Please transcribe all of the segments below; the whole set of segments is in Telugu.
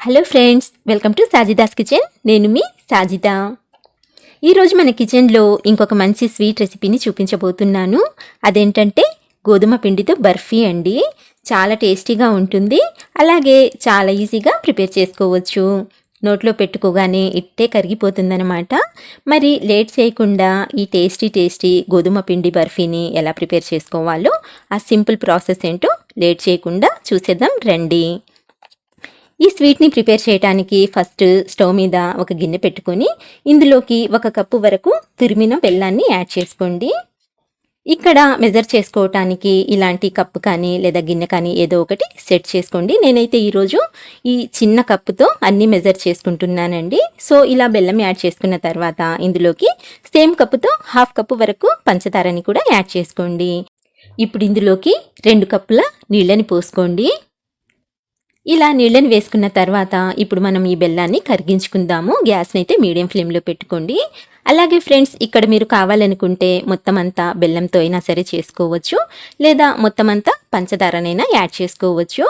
Hello friends welcome to Sajida's kitchen. నేను మీ సాజిదా. ఈరోజు మన కిచెన్లో ఇంకొక మంచి స్వీట్ రెసిపీని చూపించబోతున్నాను. అదేంటంటే గోధుమ పిండితో బర్ఫీ అండి. చాలా టేస్టీగా ఉంటుంది. అలాగే చాలా ఈజీగా ప్రిపేర్ చేసుకోవచ్చు. నోట్లో పెట్టుకోగానే ఇట్టే కరిగిపోతుందన్నమాట. మరి లేట్ చేయకుండా ఈ టేస్టీ టేస్టీ గోధుమ పిండి బర్ఫీని ఎలా ప్రిపేర్ చేసుకోవాలో ఆ సింపుల్ ప్రాసెస్ ఏంటో లేట్ చేయకుండా చూసేద్దాం రండి. ఈ స్వీట్ని ప్రిపేర్ చేయడానికి ఫస్ట్ స్టవ్ మీద ఒక గిన్నె పెట్టుకొని ఇందులోకి ఒక కప్పు వరకు తురిమిన బెల్లాన్ని యాడ్ చేసుకోండి. ఇక్కడ మెజర్ చేసుకోవటానికి ఇలాంటి కప్పు కానీ లేదా గిన్నె కానీ ఏదో ఒకటి సెట్ చేసుకోండి. నేనైతే ఈరోజు ఈ చిన్న కప్పుతో అన్ని మెజర్ చేసుకుంటున్నానండి. సో ఇలా బెల్లం యాడ్ చేసుకున్న తర్వాత ఇందులోకి సేమ్ కప్పుతో హాఫ్ కప్పు వరకు పంచదారని కూడా యాడ్ చేసుకోండి. ఇప్పుడు ఇందులోకి రెండు కప్పుల నీళ్ళని పోసుకోండి. ఇలా నీళ్ళని వేసుకున్న తర్వాత ఇప్పుడు మనం ఈ బెల్లాన్ని కరిగించుకుందాము. గ్యాస్ని అయితే మీడియం ఫ్లేమ్లో పెట్టుకోండి. అలాగే ఫ్రెండ్స్ ఇక్కడ మీరు కావాలనుకుంటే మొత్తం అంతా బెల్లంతో అయినా సరే చేసుకోవచ్చు. లేదా మొత్తం అంతా పంచదారనైనా యాడ్ చేసుకోవచ్చు.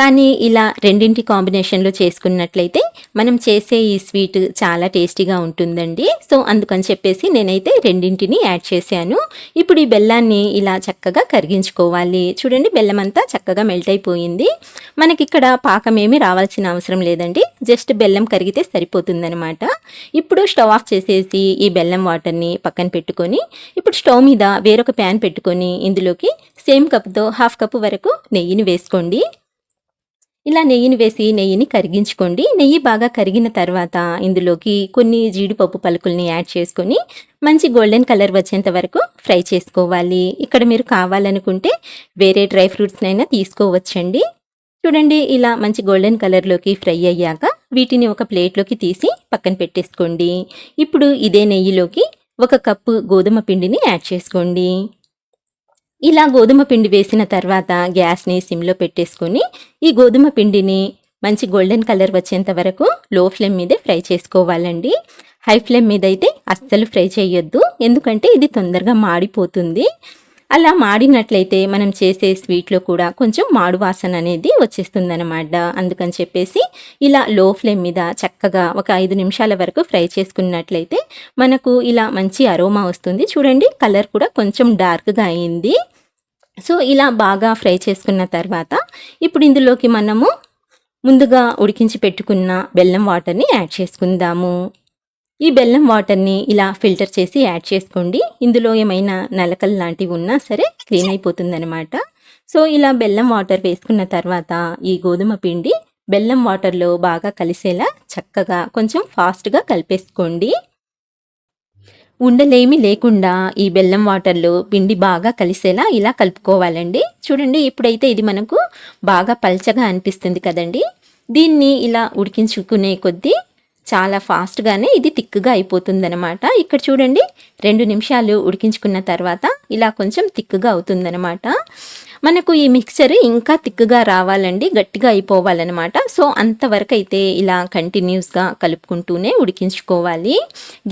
కానీ ఇలా రెండింటి కాంబినేషన్లో చేసుకున్నట్లయితే మనం చేసే ఈ స్వీట్ చాలా టేస్టీగా ఉంటుందండి. సో అందుకని చెప్పేసి నేనైతే రెండింటిని యాడ్ చేశాను. ఇప్పుడు ఈ బెల్లాన్ని ఇలా చక్కగా కరిగించుకోవాలి. చూడండి బెల్లం అంతా చక్కగా మెల్ట్ అయిపోయింది. మనకి ఇక్కడ పాకం ఏమీ రావాల్సిన అవసరం లేదండి. జస్ట్ బెల్లం కరిగితే సరిపోతుందనమాట ఇప్పుడు స్టవ్ ఆఫ్ చేసేసి ఈ బెల్లం వాటర్ని పక్కన పెట్టుకొని ఇప్పుడు స్టవ్ మీద వేరొక ప్యాన్ పెట్టుకొని ఇందులోకి సేమ్ కప్తో హాఫ్ కప్ వరకు నెయ్యిని వేసుకోండి. ఇలా నెయ్యిని వేసి నెయ్యిని కరిగించుకోండి. నెయ్యి బాగా కరిగిన తర్వాత ఇందులోకి కొన్ని జీడిపప్పు పలుకుల్ని యాడ్ చేసుకొని మంచి గోల్డెన్ కలర్ వచ్చేంత వరకు ఫ్రై చేసుకోవాలి. ఇక్కడ మీరు కావాలనుకుంటే వేరే డ్రై ఫ్రూట్స్నైనా తీసుకోవచ్చండి. చూడండి ఇలా మంచి గోల్డెన్ కలర్లోకి ఫ్రై అయ్యాక వీటిని ఒక ప్లేట్లోకి తీసి పక్కన పెట్టేసుకోండి. ఇప్పుడు ఇదే నెయ్యిలోకి ఒక కప్పు గోధుమ పిండిని యాడ్ చేసుకోండి. ఇలా గోధుమ పిండి వేసిన తర్వాత గ్యాస్ని సిమ్లో పెట్టేసుకొని ఈ గోధుమ పిండిని మంచి గోల్డెన్ కలర్ వచ్చేంత వరకు లో ఫ్లేమ్ మీదే ఫ్రై చేసుకోవాలండి. హై ఫ్లేమ్ మీద అయితే అస్సలు ఫ్రై చేయొద్దు. ఎందుకంటే ఇది తొందరగా మాడిపోతుంది. అలా మాడినట్లయితే మనం చేసే స్వీట్లో కూడా కొంచెం మాడు వాసన అనేది వచ్చేస్తుందన్నమాట. అందుకని చెప్పేసి ఇలా లో ఫ్లేమ్ మీద చక్కగా ఒక ఐదు నిమిషాల వరకు ఫ్రై చేసుకున్నట్లయితే మనకు ఇలా మంచి అరోమా వస్తుంది. చూడండి కలర్ కూడా కొంచెం డార్క్గా అయింది. సో ఇలా బాగా ఫ్రై చేసుకున్న తర్వాత ఇప్పుడు ఇందులోకి మనము ముందుగా ఉడికించి పెట్టుకున్న బెల్లం వాటర్ని యాడ్ చేసుకుందాము. ఈ బెల్లం వాటర్ని ఇలా ఫిల్టర్ చేసి యాడ్ చేసుకోండి. ఇందులో ఏమైనా నలకలు లాంటివి ఉన్నా సరే క్లీన్ అయిపోతుందనమాట సో ఇలా బెల్లం వాటర్ వేసుకున్న తర్వాత ఈ గోధుమ పిండి బెల్లం వాటర్లో బాగా కలిసేలా చక్కగా కొంచెం ఫాస్ట్గా కలిపేసుకోండి. ఉండలేమి లేకుండా ఈ బెల్లం వాటర్లో పిండి బాగా కలిసేలా ఇలా కలుపుకోవాలండి. చూడండి ఇప్పుడైతే ఇది మనకు బాగా పల్చగా అనిపిస్తుంది కదండి. దీన్ని ఇలా ఉడికించుకునే కొద్దీ చాలా ఫాస్ట్గానే ఇది థిక్గా అయిపోతుందనమాట ఇక్కడ చూడండి రెండు నిమిషాలు ఉడికించుకున్న తర్వాత ఇలా కొంచెం తిక్కుగా అవుతుందనమాట మనకు ఈ మిక్చర్ ఇంకా తిక్కుగా రావాలండి గట్టిగా అయిపోవాలన్నమాట. సో అంతవరకు అయితే ఇలా కంటిన్యూస్గా కలుపుకుంటూనే ఉడికించుకోవాలి.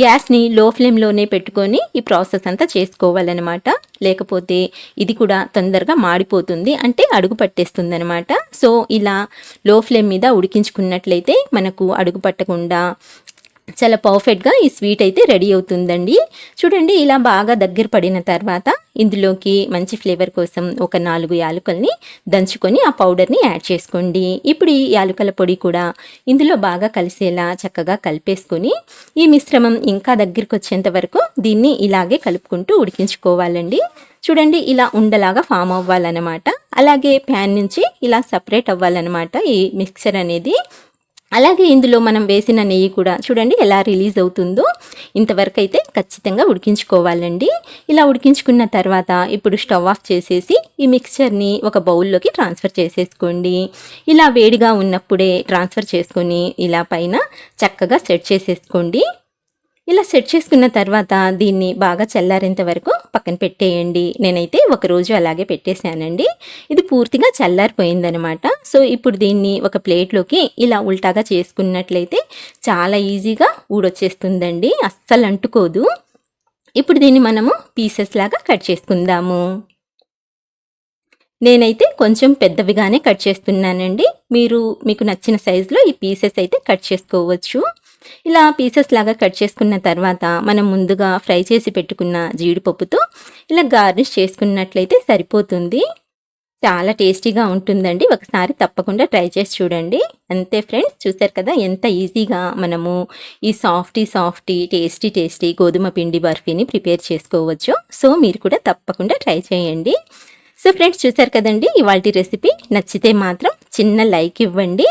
గ్యాస్ని లో ఫ్లేమ్లోనే పెట్టుకొని ఈ ప్రాసెస్ అంతా చేసుకోవాలన్నమాట. లేకపోతే ఇది కూడా తొందరగా మాడిపోతుంది అంటే అడుగు పట్టేస్తుంది అనమాట సో ఇలా లో ఫ్లేమ్ మీద ఉడికించుకున్నట్లయితే మనకు అడుగు పట్టకుండా చాలా పర్ఫెక్ట్గా ఈ స్వీట్ అయితే రెడీ అవుతుందండి. చూడండి ఇలా బాగా దగ్గర పడిన తర్వాత ఇందులోకి మంచి ఫ్లేవర్ కోసం ఒక నాలుగు యాలకుల్ని దంచుకొని ఆ పౌడర్ని యాడ్ చేసుకోండి. ఇప్పుడు ఈ యాలకుల పొడి కూడా ఇందులో బాగా కలిసేలా చక్కగా కలిపేసుకొని ఈ మిశ్రమం ఇంకా దగ్గరికి వచ్చేంత వరకు దీన్ని ఇలాగే కలుపుకుంటూ ఉడికించుకోవాలండి. చూడండి ఇలా ఉండలాగా ఫామ్ అవ్వాలన్నమాట. అలాగే ప్యాన్ నుంచి ఇలా సపరేట్ అవ్వాలన్నమాట ఈ మిక్చర్ అనేది. అలాగే ఇందులో మనం వేసిన నెయ్యి కూడా చూడండి ఎలా రిలీజ్ అవుతుందో. ఇంతవరకు అయితే ఖచ్చితంగా ఉడికించుకోవాలండి. ఇలా ఉడికించుకున్న తర్వాత ఇప్పుడు స్టవ్ ఆఫ్ చేసేసి ఈ మిక్చర్ని ఒక బౌల్లోకి ట్రాన్స్ఫర్ చేసేసుకోండి. ఇలా వేడిగా ఉన్నప్పుడే ట్రాన్స్ఫర్ చేసుకొని ఇలా పైన చక్కగా సెట్ చేసేసుకోండి. ఇలా సెట్ చేసుకున్న తర్వాత దీన్ని బాగా చల్లారేంత వరకు పక్కన పెట్టేయండి. నేనైతే ఒకరోజు అలాగే పెట్టేశానండి. ఇది పూర్తిగా చల్లారిపోయిందనమాట. సో ఇప్పుడు దీన్ని ఒక ప్లేట్లోకి ఇలా ఉల్టాగా చేసుకున్నట్లయితే చాలా ఈజీగా ఊడొచ్చేస్తుందండి. అస్సలు అంటుకోదు. ఇప్పుడు దీన్ని మనము పీసెస్ లాగా కట్ చేసుకుందాము. నేనైతే కొంచెం పెద్దవిగానే కట్ చేస్తున్నానండి. మీరు మీకు నచ్చిన సైజులో ఈ పీసెస్ అయితే కట్ చేసుకోవచ్చు. ఇలా పీసెస్ లాగా కట్ చేసుకున్న తర్వాత మనం ముందుగా ఫ్రై చేసి పెట్టుకున్న జీడిపప్పుతో ఇలా గార్నిష్ చేసుకున్నట్లయితే సరిపోతుంది. చాలా టేస్టీగా ఉంటుందండి. ఒకసారి తప్పకుండా ట్రై చేసి చూడండి. అంతే ఫ్రెండ్స్ చూసారు కదా ఎంత ఈజీగా మనము ఈ సాఫ్టీ సాఫ్టీ టేస్టీ టేస్టీ గోధుమ పిండి బర్ఫీని ప్రిపేర్ చేసుకోవచ్చు. సో మీరు కూడా తప్పకుండా ట్రై చేయండి. సో ఫ్రెండ్స్ చూసారు కదండి ఇవాళ రెసిపీ. నచ్చితే మాత్రం చిన్న లైక్ ఇవ్వండి.